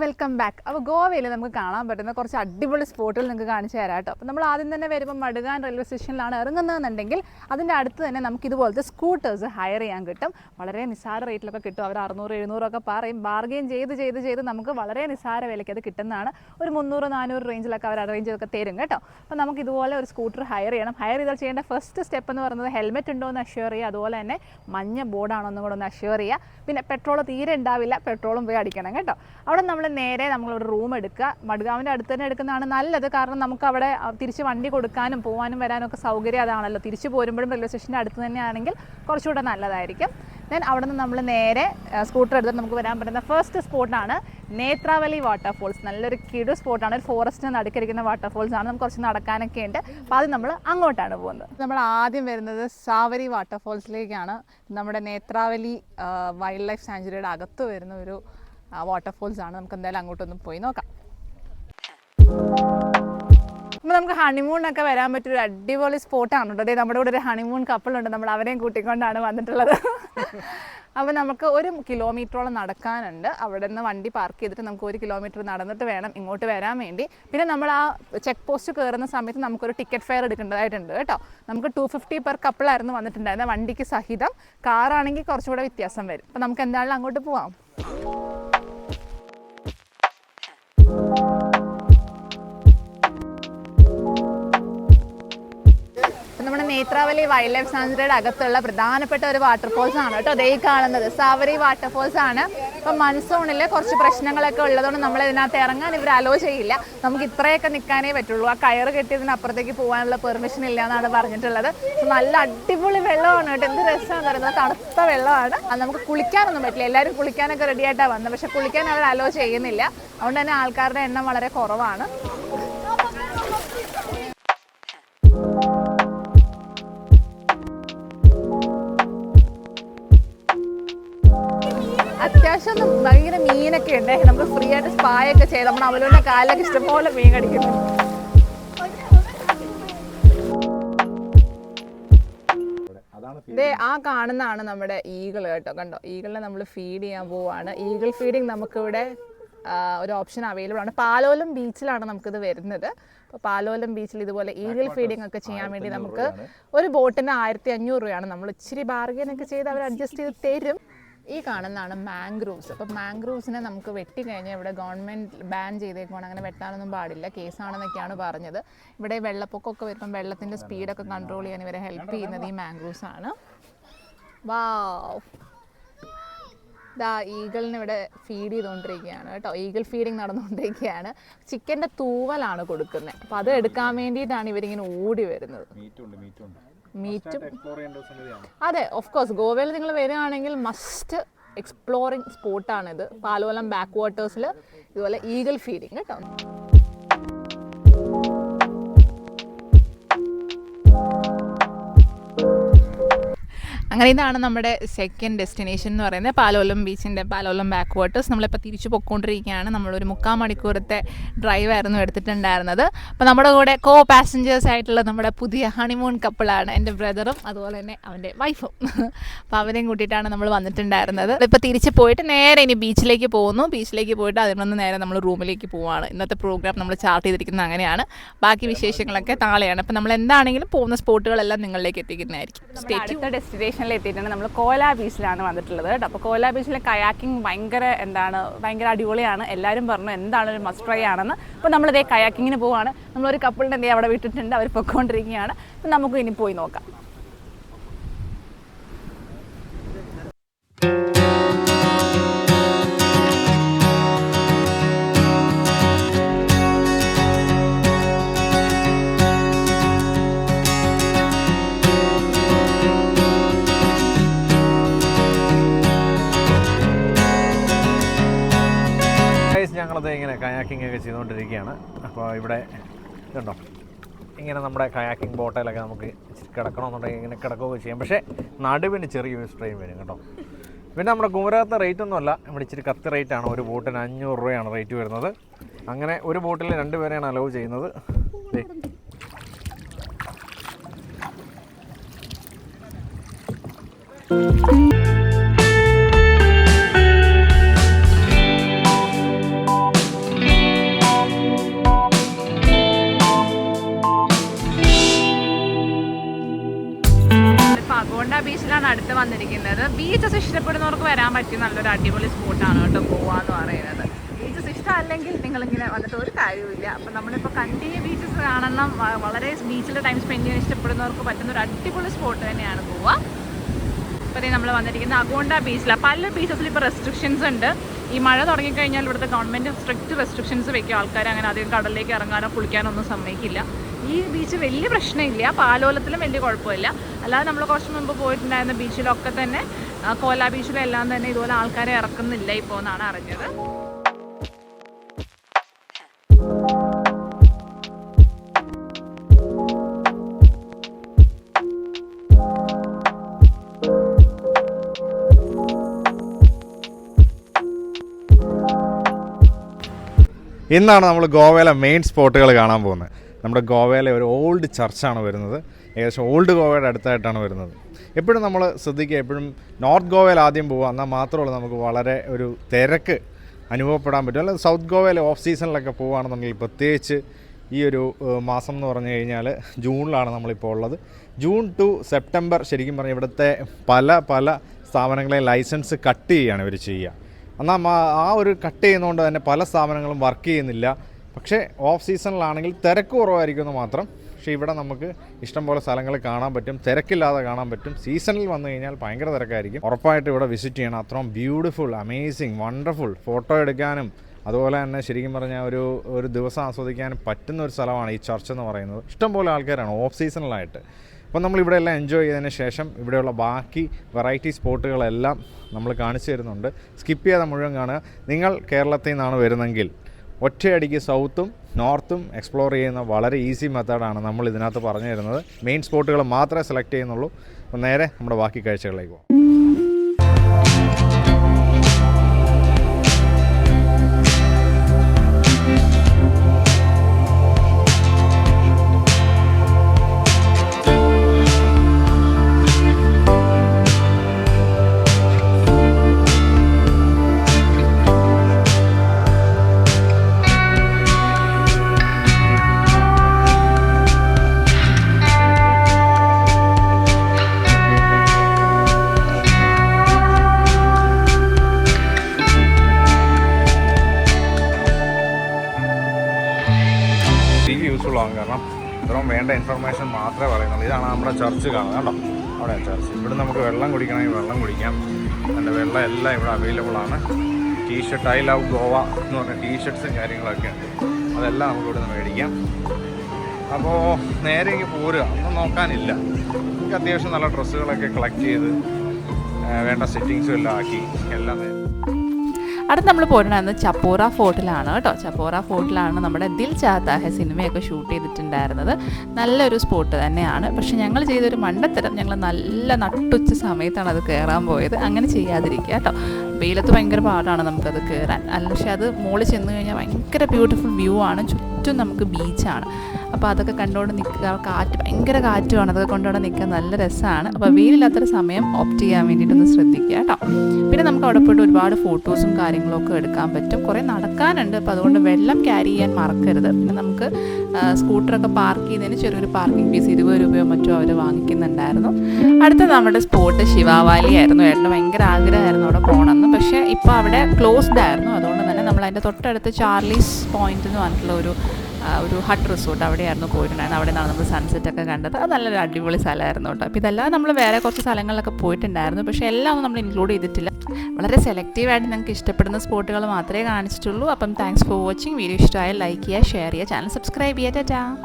Welcome back അപ്പോൾ ഗോവയിൽ നമുക്ക് കാണാൻ പറ്റുന്ന കുറച്ച് അടിപൊളി സ്പോട്ടുകൾ നിങ്ങൾക്ക് കാണിച്ചു തരാം കേട്ടോ. അപ്പോൾ നമ്മൾ ആദ്യം തന്നെ വരുമ്പോൾ മടുകാൻ റെയിൽവേ സ്റ്റേഷനിലാണ് ഇറങ്ങുന്നതെന്നുണ്ടെങ്കിൽ അതിന്റെ അടുത്ത് തന്നെ നമുക്ക് ഇതുപോലത്തെ സ്കൂട്ടേഴ്സ് ഹയർ ചെയ്യാൻ കിട്ടും. വളരെ നിസ്സാര റേറ്റിലൊക്കെ കിട്ടും. അവർ അറുന്നൂറ് എഴുന്നൂറൊക്കെ പറയും. ബാർഗെയിൻ ചെയ്ത് ചെയ്ത് ചെയ്ത് നമുക്ക് വളരെ നിസ്സാര വിലയ്ക്ക് അത് കിട്ടുന്നതാണ്. ഒരു മുന്നൂറ് നാനൂറ് റേഞ്ചിലൊക്കെ അവർ അറേഞ്ച് ചെയ്തൊക്കെ തരും കേട്ടോ. അപ്പോൾ നമുക്ക് ഇതുപോലെ ഒരു സ്കൂട്ടർ ഹയർ ചെയ്യണം. ഹയർ ചെയ്താൽ ചെയ്യേണ്ട ഫസ്റ്റ് സ്റ്റെപ്പ് എന്ന് പറയുന്നത് ഹെൽമെറ്റ് ഉണ്ടോ എന്ന് അഷ്യൂർ ചെയ്യുക. അതുപോലെ തന്നെ മഞ്ഞ ബോർഡാണോ എന്നും കൂടെ ഒന്ന് അഷ്യൂർ ചെയ്യുക. പിന്നെ പെട്രോൾ തീരെ ഉണ്ടാവില്ല. പെട്രോളും പോയി അടിക്കണം കേട്ടോ. അവിടെ നമ്മൾ നേരെ നമ്മൾ ഒരു റൂം എടുക്കുക. മഡ്ഗാവിന്റെ അടുത്ത് തന്നെ എടുക്കുന്നതാണ് നല്ലത്. കാരണം നമുക്ക് അവിടെ തിരിച്ച് വണ്ടി കൊടുക്കാനും പോകാനും വരാനും ഒക്കെ സൗകര്യം അതാണല്ലോ. തിരിച്ച് പോരുമ്പോഴും റെയിൽവേ സ്റ്റേഷന്റെ അടുത്ത് തന്നെയാണെങ്കിൽ കുറച്ചുകൂടെ നല്ലതായിരിക്കും. ദെൻ അവിടെ നിന്ന് നമ്മൾ നേരെ സ്കൂട്ടർ എടുത്ത് നമുക്ക് വരാൻ പറ്റുന്ന ഫസ്റ്റ് സ്പോട്ടാണ് നേത്രാവലി വാട്ടർഫോൾസ് നല്ലൊരു കിടു സ്പോട്ടാണ് ഒരു ഫോറസ്റ്റിന് നടുക്കിരിക്കുന്ന വാട്ടർഫോൾസ് ആണ്. നമുക്ക് കുറച്ച് നടക്കാനൊക്കെ ഉണ്ട്. അപ്പോൾ അത് നമ്മൾ അങ്ങോട്ടാണ് പോകുന്നത്. നമ്മൾ ആദ്യം വരുന്നത് സാവരി വാട്ടർഫോൾസിലേക്കാണ് നമ്മുടെ നേത്രാവലി വൈൽഡ് ലൈഫ് സാഞ്ചുറിയുടെ അകത്ത് വരുന്ന ഒരു വാട്ടർഫോൾസ് ആണ്. നമുക്ക് എന്തായാലും അങ്ങോട്ടൊന്നും പോയി നോക്കാം. അപ്പോൾ നമുക്ക് ഹണിമൂണൊക്കെ വരാൻ പറ്റിയ ഒരു അടിപൊളി സ്പോട്ടാണ് കേട്ടോ. അതായത് നമ്മുടെ കൂടെ ഒരു ഹണിമൂൺ കപ്പിളുണ്ട് നമ്മൾ അവരെയും കൂട്ടിക്കൊണ്ടാണ് വന്നിട്ടുള്ളത്. അപ്പോൾ നമുക്ക് ഒരു കിലോമീറ്ററോളം നടക്കാനുണ്ട്. അവിടെ നിന്ന് വണ്ടി പാർക്ക് ചെയ്തിട്ട് നമുക്ക് ഒരു കിലോമീറ്റർ നടന്നിട്ട് വേണം ഇങ്ങോട്ട് വരാൻ വേണ്ടി. പിന്നെ നമ്മൾ ആ ചെക്ക് പോസ്റ്റ് കയറുന്ന സമയത്ത് നമുക്കൊരു ടിക്കറ്റ് ഫെയർ എടുക്കേണ്ടതായിട്ടുണ്ട് കേട്ടോ. നമുക്ക് ടു ഫിഫ്റ്റി പെർ കപ്പിളായിരുന്നു വന്നിട്ടുണ്ടായിരുന്നത്. വണ്ടിക്ക് സഹിതം. കാറാണെങ്കിൽ കുറച്ചുകൂടെ വ്യത്യാസം വരും. അപ്പോൾ നമുക്ക് എന്തായാലും അങ്ങോട്ട് പോവാം. നേത്രാവലി വൈൽഡ് ലൈഫ് സാഞ്ചുറിയുടെ അകത്തുള്ള പ്രധാനപ്പെട്ട ഒരു വാട്ടർഫോൾസ് ആണ് കേട്ടോ അതേ കാണുന്നത്. സാവരി വാട്ടർഫോൾസ് ആണ്. ഇപ്പം മൺസൂണിൽ കുറച്ച് പ്രശ്നങ്ങളൊക്കെ ഉള്ളതുകൊണ്ട് നമ്മൾ ഇതിനകത്ത് ഇറങ്ങാൻ ഇവർ അലോ ചെയ്യില്ല. നമുക്ക് ഇത്രയൊക്കെ നിൽക്കാനേ പറ്റുള്ളൂ. ആ കയറ് കെട്ടിയതിന് അപ്പുറത്തേക്ക് പോകാനുള്ള പെർമിഷൻ ഇല്ല എന്നാണ് പറഞ്ഞിട്ടുള്ളത്. നല്ല അടിപൊളി വെള്ളമാണ് കേട്ടോ. എന്ത് രസമാണ് പറയുന്നത് തണുത്ത വെള്ളമാണ്. അത് നമുക്ക് കുളിക്കാനൊന്നും പറ്റില്ല. എല്ലാവരും കുളിക്കാനൊക്കെ റെഡി ആയിട്ടാണ് വന്നത്. പക്ഷെ കുളിക്കാൻ അവർ അലോ ചെയ്യുന്നില്ല. അതുകൊണ്ട് തന്നെ ആൾക്കാരുടെ എണ്ണം വളരെ കുറവാണ്. അത്യാവശ്യം ഭയങ്കര മീനൊക്കെ ഉണ്ട്. നമ്മൾ ഫ്രീ ആയിട്ട് സ്പായൊക്കെ ചെയ്ത് നമ്മുടെ അവലോന്റെ കാലൊക്കെ ഇഷ്ടംപോലെ മീൻ കടിക്കുന്നു ആ കാണുന്നതാണ് നമ്മുടെ ഈഗിൾ കേട്ടോ. കണ്ടോ? ഈഗിളിനെ നമ്മൾ ഫീഡ് ചെയ്യാൻ പോവാണ്. ഈഗിൾ ഫീഡിങ് നമുക്കിവിടെ ഒരു ഓപ്ഷൻ അവൈലബിൾ ആണ്. പാലോലം ബീച്ചിലാണ് നമുക്കിത് വരുന്നത്. അപ്പോൾ പാലോലം ബീച്ചിൽ ഇതുപോലെ ഈഗിൾ ഫീഡിംഗ് ഒക്കെ ചെയ്യാൻ വേണ്ടി നമുക്ക് ഒരു ബോട്ടിന് ആയിരത്തി അഞ്ഞൂറ് രൂപയാണ്. നമ്മൾ ഇച്ചിരി ബാർഗൈൻ ഒക്കെ ചെയ്ത് അവർ അഡ്ജസ്റ്റ് ചെയ്ത് തരും. ഈ കാണുന്നതാണ് മാംഗ്രൂവ്സ് അപ്പോൾ മാംഗ്രൂവ്സിനെ നമുക്ക് വെട്ടിക്കഴിഞ്ഞാൽ ഇവിടെ ഗവൺമെന്റ് ബാൻ ചെയ്തേക്കുവാണ്. അങ്ങനെ വെട്ടാനൊന്നും പാടില്ല. കേസാണെന്നൊക്കെയാണ് പറഞ്ഞത്. ഇവിടെ വെള്ളപ്പൊക്കമൊക്കെ വരുമ്പം വെള്ളത്തിന്റെ സ്പീഡൊക്കെ കൺട്രോൾ ചെയ്യാൻ ഇവരെ ഹെൽപ്പ് ചെയ്യുന്നത് ഈ മാംഗ്രൂവ്സ് ആണ്. വാവ് ദാ ഈഗിളിന് ഇവിടെ ഫീഡ് ചെയ്തുകൊണ്ടിരിക്കുകയാണ് കേട്ടോ. ഈഗിൾ ഫീഡിങ് നടന്നുകൊണ്ടിരിക്കുകയാണ് ചിക്കന്റെ തൂവലാണ് കൊടുക്കുന്നത് അപ്പോൾ അത് എടുക്കാൻ വേണ്ടിയിട്ടാണ് ഇവരിങ്ങനെ ഓടി വരുന്നത്. മീറ്റും അതെ ഓഫ് കോഴ്സ് ഗോവയിൽ നിങ്ങൾ വരികയാണെങ്കിൽ മസ്റ്റ് എക്സ്പ്ലോറിങ് സ്പോട്ടാണിത് പാലോലം ബാക്ക് വാട്ടേഴ്സിൽ ഇതുപോലെ ഈഗിൾ ഫീഡിങ് കേട്ടോ. അങ്ങനെ ഇതാണ് നമ്മുടെ സെക്കൻഡ് ഡെസ്റ്റിനേഷൻ എന്ന് പറയുന്നത്. പാലോലം ബീച്ചിന്റെ പാലോലം ബാക്ക് വാട്ടേഴ്സ് നമ്മളിപ്പോൾ തിരിച്ചു പൊയ്ക്കൊണ്ടിരിക്കുകയാണ്. നമ്മളൊരു മുക്കാൽ മണിക്കൂറത്തെ ഡ്രൈവായിരുന്നു എടുത്തിട്ടുണ്ടായിരുന്നത്. അപ്പോൾ നമ്മുടെ കൂടെ കോ പാസഞ്ചേഴ്സ് ആയിട്ടുള്ള നമ്മുടെ പുതിയ ഹണിമൂൺ കപ്പിളാണ് എന്റെ ബ്രദറും അതുപോലെ തന്നെ അവന്റെ വൈഫും അപ്പോൾ അവരെയും കൂട്ടിയിട്ടാണ് നമ്മൾ വന്നിട്ടുണ്ടായിരുന്നത്. ഇപ്പോൾ തിരിച്ച് പോയിട്ട് നേരെ ഇനി ബീച്ചിലേക്ക് പോകുന്നു. ബീച്ചിലേക്ക് പോയിട്ട് അതിൽ നിന്ന് നേരെ നമ്മൾ റൂമിലേക്ക് പോവുകയാണ് ഇന്നത്തെ പ്രോഗ്രാം നമ്മൾ ചാർട്ട് ചെയ്തിരിക്കുന്നത് അങ്ങനെയാണ്. ബാക്കി വിശേഷങ്ങളൊക്കെ നാളെയാണ് അപ്പോൾ നമ്മൾ എന്താണെങ്കിലും പോകുന്ന സ്പോട്ടുകളെല്ലാം നിങ്ങളിലേക്ക് എത്തിക്കുന്നതായിരിക്കും. അടുത്ത എത്തിയിട്ടുണ്ട് നമ്മൾ കോല ബീച്ചിലാണ് വന്നിട്ടുള്ളത് കേട്ടോ. അപ്പോൾ കോല ബീച്ചിലെ കയാക്കിംഗ് ഭയങ്കര എന്താണ് ഭയങ്കര അടിപൊളിയാണ്. എല്ലാവരും പറഞ്ഞു എന്താണ് ഒരു മസ്റ്റ് ട്രൈ ആണെന്ന്. അപ്പോൾ നമ്മളിതേ കയാക്കിങ്ങിന് പോവാണ്. നമ്മളൊരു കപ്പിളിന്റെ എന്തെങ്കിലും അവിടെ വിട്ടിട്ടുണ്ട്. അവർ പൊയ്ക്കൊണ്ടിരിക്കുകയാണ് അപ്പോൾ നമുക്ക് ഇനി പോയി നോക്കാം. കയാക്കിംഗ് ഒക്കെ ചെയ്തുകൊണ്ടിരിക്കുകയാണ്. അപ്പോൾ ഇവിടെ ഇതുണ്ടോ? ഇങ്ങനെ നമ്മുടെ കയാക്കിംഗ് ബോട്ടയിലൊക്കെ നമുക്ക് കിടക്കണമെന്നുണ്ടെങ്കിൽ ഇങ്ങനെ കിടക്കുകയൊക്കെ ചെയ്യാം. പക്ഷേ നടുവിന് ചെറിയൊരു സ്ട്രെയിൻ വരും കേട്ടോ. പിന്നെ നമ്മുടെ കുമരകത്തെ റേറ്റ് ഒന്നുമല്ല ഇവിടെ ഇച്ചിരി കത്തി റേറ്റ് ആണ് ഒരു ബോട്ടിന് അഞ്ഞൂറ് രൂപയാണ് റേറ്റ് വരുന്നത്. അങ്ങനെ ഒരു ബോട്ടിൽ രണ്ട് പേരെയാണ് അലവ് ചെയ്യുന്നത്. Thank ബീച്ചസ് ഇഷ്ടപ്പെടുന്നവർക്ക് നല്ലൊരു അടിപൊളി സ്പോട്ടാണ് കേട്ടോ ഗോവ എന്ന് പറയുന്നത്. ബീച്ചസ് ഇഷ്ടമല്ലെങ്കിൽ നിങ്ങളിങ്ങനെ വന്നിട്ട് ഒരു കാര്യമില്ല അപ്പം നമ്മളിപ്പോൾ കണ്ടിന്യൂ ബീച്ചസ് കാണണം. വളരെ ബീച്ചിൽ ടൈം സ്പെൻഡ് ചെയ്യാൻ ഇഷ്ടപ്പെടുന്നവർക്ക് പറ്റുന്ന ഒരു അടിപൊളി സ്പോട്ട് തന്നെയാണ് ഗോവ. ഇപ്പോൾ നമ്മൾ വന്നിരിക്കുന്നത് അഗോണ്ട ബീച്ചിലാണ് പല ബീച്ചസിൽ ഇപ്പോൾ റെസ്ട്രിക്ഷൻസ് ഉണ്ട്. ഈ മഴ തുടങ്ങിക്കഴിഞ്ഞാൽ ഇവിടുത്തെ ഗവൺമെന്റ് സ്ട്രിക്റ്റ് റെസ്ട്രിക്ഷൻസ് വെക്കും. ആൾക്കാർ അങ്ങനെ അധികം കടലിലേക്ക് ഇറങ്ങാനോ കുളിക്കാനോ ഒന്നും സമ്മതിക്കില്ല. ഈ ബീച്ച് വലിയ പ്രശ്നമില്ല. പാലോലത്തിലും വലിയ കുഴപ്പമില്ല. അല്ലാതെ നമ്മൾ കുറച്ച് മുമ്പ് പോയിട്ടുണ്ടായിരുന്ന ബീച്ചിലൊക്കെ തന്നെ കോല ബീച്ചിലെല്ലാം തന്നെ ഇതുപോലെ ആൾക്കാരെ ഇറക്കുന്നില്ല ഇപ്പോൾ എന്നാണ് അറിഞ്ഞത്. ഇന്നാണ് നമ്മൾ ഗോവയിലെ മെയിൻ സ്പോട്ടുകൾ കാണാൻ പോകുന്നത്. നമ്മുടെ ഗോവയിലെ ഒരു ഓൾഡ് ചർച്ചാണ് വരുന്നത്. ഏകദേശം ഓൾഡ് ഗോവയുടെ അടുത്തായിട്ടാണ് വരുന്നത്. എപ്പോഴും നമ്മൾ ശ്രദ്ധിക്കുക എപ്പോഴും നോർത്ത് ഗോവയിൽ ആദ്യം പോവുക എന്നാൽ മാത്രമല്ല നമുക്ക് വളരെ ഒരു തിരക്ക് അനുഭവപ്പെടാൻ പറ്റും. അല്ലെങ്കിൽ സൗത്ത് ഗോവയിൽ ഓഫ് സീസണിലൊക്കെ പോവുകയാണെന്നുണ്ടെങ്കിൽ പ്രത്യേകിച്ച് ഈ ഒരു മാസം എന്ന് പറഞ്ഞു കഴിഞ്ഞാൽ ജൂണിലാണ് നമ്മളിപ്പോൾ ഉള്ളത്. ജൂൺ ടു സെപ്റ്റംബർ ശരിക്കും പറഞ്ഞാൽ ഇവിടുത്തെ പല പല സ്ഥാപനങ്ങളെ ലൈസൻസ് കട്ട് ചെയ്യുകയാണ് ഇവർ ചെയ്യുക. എന്നാൽ ആ ഒരു കട്ട് ചെയ്യുന്നതുകൊണ്ട് തന്നെ പല സ്ഥാപനങ്ങളും വർക്ക് ചെയ്യുന്നില്ല. പക്ഷേ ഓഫ് സീസണിലാണെങ്കിൽ തിരക്ക് കുറവായിരിക്കും എന്ന് മാത്രം. പക്ഷേ ഇവിടെ നമുക്ക് ഇഷ്ടം പോലെ സ്ഥലങ്ങൾ കാണാൻ പറ്റും. തിരക്കില്ലാതെ കാണാൻ പറ്റും. സീസണിൽ വന്നു കഴിഞ്ഞാൽ ഭയങ്കര തിരക്കായിരിക്കും. ഉറപ്പായിട്ട് ഇവിടെ വിസിറ്റ് ചെയ്യണം. അത്രയും ബ്യൂട്ടിഫുൾ അമേസിങ് വണ്ടർഫുൾ ഫോട്ടോ എടുക്കാനും അതുപോലെ തന്നെ ശരിക്കും പറഞ്ഞാൽ ഒരു ഒരു ദിവസം ആസ്വദിക്കാൻ പറ്റുന്ന ഒരു സ്ഥലമാണ് ഈ ചർച്ച് എന്ന് പറയുന്നത്. ഇഷ്ടംപോലെ ആൾക്കാരാണ് ഓഫ് സീസണിലായിട്ട്. അപ്പോൾ നമ്മൾ ഇവിടെ എല്ലാം എൻജോയ് ചെയ്തതിന് ശേഷം ഇവിടെയുള്ള ബാക്കി വെറൈറ്റി സ്പോട്ടുകളെല്ലാം നമ്മൾ കാണിച്ചു തരുന്നുണ്ട്. സ്കിപ്പ് ചെയ്യാതെ മുഴുവൻ കാണുക. നിങ്ങൾ കേരളത്തിൽ നിന്നാണ് വരുന്നതെങ്കിൽ ഒറ്റയടിക്ക് സൗത്തും നോർത്തും എക്സ്പ്ലോർ ചെയ്യുന്ന വളരെ ഈസി മെത്തേഡാണ് നമ്മൾ ഇതിനകത്ത് പറഞ്ഞു തരുന്നത്. മെയിൻ സ്പോട്ടുകൾ മാത്രമേ സെലക്ട് ചെയ്യുന്നുള്ളൂ. നേരെ നമ്മുടെ ബാക്കി കാഴ്ചകളിലേക്ക് പോകാം. ഇതാണ് നമ്മുടെ ചർച്ച് കാണാം. കേട്ടോ അവിടെ ചർച്ച്. ഇവിടെ നമുക്ക് വെള്ളം കുടിക്കണമെങ്കിൽ വെള്ളം കുടിക്കാം. അതിന്റെ വെള്ളം എല്ലാം ഇവിടെ അവൈലബിൾ ആണ്. ടീഷർട്ട് ഐ ലവ് ഗോവ എന്ന് പറഞ്ഞ ടീഷർട്ട്സും കാര്യങ്ങളൊക്കെ ഉണ്ട്. അതെല്ലാം നമുക്ക് ഇവിടെ നിന്ന് മേടിക്കാം. അപ്പോൾ നേരെ ഇങ്ങനെ പോരുക. ഒന്നും നോക്കാനില്ല. എനിക്ക് അത്യാവശ്യം നല്ല ഡ്രസ്സുകളൊക്കെ കളക്ട് ചെയ്ത് വേണ്ട സെറ്റിങ്സും എല്ലാം ആക്കി എല്ലാം അടുത്ത് നമ്മൾ പോയിട്ടുണ്ടായിരുന്നത് ചപ്പോറ ഫോർട്ടിലാണ് കേട്ടോ. ചപ്പോറ ഫോർട്ടിലാണ് നമ്മുടെ ദിൽ ചാത്ത സിനിമയൊക്കെ ഷൂട്ട് ചെയ്തിട്ടുണ്ടായിരുന്നത്. നല്ലൊരു സ്പോട്ട് തന്നെയാണ്. പക്ഷേ ഞങ്ങൾ ചെയ്തൊരു മണ്ടത്തരം ഞങ്ങൾ നല്ല നട്ടുച്ച സമയത്താണ് അത് കയറാൻ പോയത്. അങ്ങനെ ചെയ്യാതിരിക്കുക കേട്ടോ. വെയിലത്ത് ഭയങ്കര പാടാണ് നമുക്കത് കയറാൻ പക്ഷെ അത് മുകളിൽ ചെന്ന് കഴിഞ്ഞാൽ ഭയങ്കര ബ്യൂട്ടിഫുൾ വ്യൂ ആണ്. ചുറ്റും നമുക്ക് ബീച്ചാണ്. അപ്പോൾ അതൊക്കെ കണ്ടുകൊണ്ട് നിൽക്കുക. കാറ്റ് ഭയങ്കര കാറ്റുമാണ്. അതൊക്കെ കൊണ്ടുകൊണ്ട് നിൽക്കാൻ നല്ല രസമാണ്. അപ്പോൾ വെയിലില്ലാത്തൊരു സമയം ഓപ്റ്റ് ചെയ്യാൻ വേണ്ടിയിട്ടൊന്ന് ശ്രദ്ധിക്കുക കേട്ടോ. പിന്നെ നമുക്ക് അവിടെ പോയിട്ട് ഒരുപാട് ഫോട്ടോസും കാര്യങ്ങളൊക്കെ എടുക്കാൻ പറ്റും. കുറേ നടക്കാനുണ്ട്. അപ്പോൾ അതുകൊണ്ട് വെള്ളം ക്യാരി ചെയ്യാൻ മറക്കരുത്. പിന്നെ നമുക്ക് സ്കൂട്ടറൊക്കെ പാർക്ക് ചെയ്യുന്നതിന് ചെറിയൊരു പാർക്കിംഗ് ഫീസ് ഇരുപത് രൂപയോ മറ്റോ അവർ വാങ്ങിക്കുന്നുണ്ടായിരുന്നു. അടുത്ത നമ്മുടെ സ്പോട്ട് ശിവാവാലി ആയിരുന്നു. ഏട്ടന് ഭയങ്കര ആഗ്രഹമായിരുന്നു അവിടെ പോകണമെന്ന്. പക്ഷേ ഇപ്പോൾ അവിടെ ക്ലോസ്ഡ് ആയിരുന്നു. അതുകൊണ്ട് തന്നെ നമ്മൾ അതിന്റെ തൊട്ടടുത്ത് ചാർലീസ് പോയിന്റ് എന്ന് പറഞ്ഞിട്ടുള്ള ഒരു ഒരു ഹട്ട് റിസോർട്ട് അവിടെയായിരുന്നു പോയിട്ടുണ്ടായിരുന്നത്. അവിടെ നിന്നാണ് നമ്മൾ സൺസെറ്റ് ഒക്കെ കണ്ടത്. അത് നല്ലൊരു അടിപൊളി സ്ഥലമായിരുന്നു കേട്ടോ. അപ്പോൾ ഇതെല്ലാം നമ്മൾ വേറെ കുറച്ച് സ്ഥലങ്ങളിലൊക്കെ പോയിട്ടുണ്ടായിരുന്നു. പക്ഷേ എല്ലാം നമ്മൾ ഇൻക്ലൂഡ് ചെയ്തിട്ടില്ല. വളരെ സെലക്റ്റീവായിട്ട് നിങ്ങൾക്ക് ഇഷ്ടപ്പെടുന്ന സ്പോട്ടുകൾ മാത്രമേ കാണിച്ചിട്ടുള്ളൂ. അപ്പം താങ്ക്സ് ഫോർ വാച്ചിങ് വീഡിയോ ഇഷ്ടമായ ലൈക്ക് ചെയ്യുക ഷെയർ ചെയ്യുക ചാനൽ സബ്സ്ക്രൈബ് ചെയ്യുക. ടാറ്റാ.